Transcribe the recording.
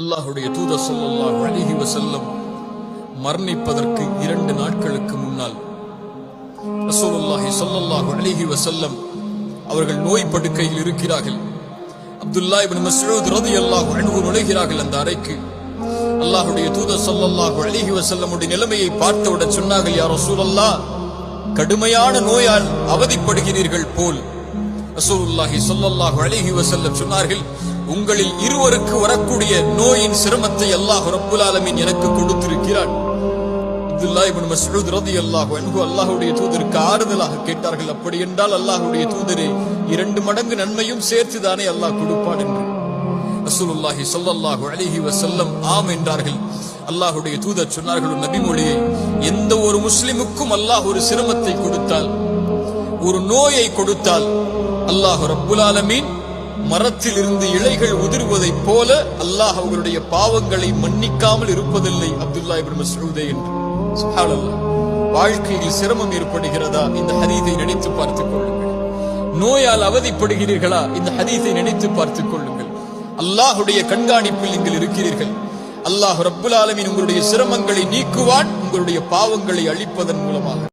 அல்லாஹுடைய தூதர் சொல்லல்லாஹ் அலைஹி வசல்லம் மரணிப்பதற்கு இரண்டு நாட்களுக்கு முன்னால் ரசூலுல்லாஹி சொல்லல்லாஹு அலைஹி வசல்லம் அவர்கள் நோய் படுக்கையில் இருக்கிறார்கள். அப்துல்லா இப்னு மஸ்ஊத் அல்லாஹ் அன்ஹு நுழைகிறார்கள் அந்த அறைக்கு. அல்லாஹ்வுடைய தூதர் ஸல்லல்லாஹு அலைஹி வஸல்லமுடைய நிலைமையை பார்த்தவுடன் சொன்னார்கள் யா ரசூலல்லாஹ் கடுமையான நோயால் அவதிப்படுகிறீர்கள் போல். ரசூலுல்லாஹி ஸல்லல்லாஹு அலைஹி வஸல்லம் சொன்னார்கள் உங்களில் இருவருக்கு வரக்கூடிய நோயின் சிரமத்தை அல்லாஹ் ரப்புல் ஆலமீன் எனக்கு கொடுத்திருக்கிறான். அப்துல்லா இப்னு மஸ்ஊத் ரலியல்லாஹு அன்ஹு அல்லாஹ்வுடைய தூதருக்கு ஆறுதலாக கேட்டார்கள். அப்படி என்றால் அல்லாஹ்வுடைய தூதரே இரண்டு மடங்கு நன்மையும் சேர்த்து தானே அல்லாஹ் கொடுப்பான் என்று. ரசூலுல்லாஹி ஸல்லல்லாஹு அலைஹி வஸல்லம் ஆம் என்றார்கள். அல்லாஹ்வுடைய தூதர் சொன்னார்கள் ஒரு நபிமொழியை எந்த ஒரு முஸ்லிமுக்கும் அல்லாஹ் ஒரு சிரமத்தை கொடுத்தால் ஒரு நோயை கொடுத்தால் அல்லாஹ் ரப்புல் ஆலமீன் மரத்தில் இருந்து இலைகள் உதிர்வதைப் போல அல்லாஹ் அவர்களுடைய பாவங்களை மன்னிக்காமல் இருப்பதில்லை. அப்துல்லா இப்னு மசூதே என்று. வாழ்க்கையில் சிரமம் ஏற்படுகிறதா? இந்த ஹதீதை நினைத்து பார்த்துக் கொள்ளுங்கள். நோயால் அவதிப்படுகிறீர்களா? இந்த ஹதீதை நினைத்து பார்த்துக் கொள்ளுங்கள். அல்லாஹுடைய கண்காணிப்பில் நீங்கள் இருக்கிறீர்கள். அல்லாஹ் ரப்புல் ஆலமின் உங்களுடைய சிரமங்களை நீக்குவான் உங்களுடைய பாவங்களை அழிப்பதன் மூலமாக.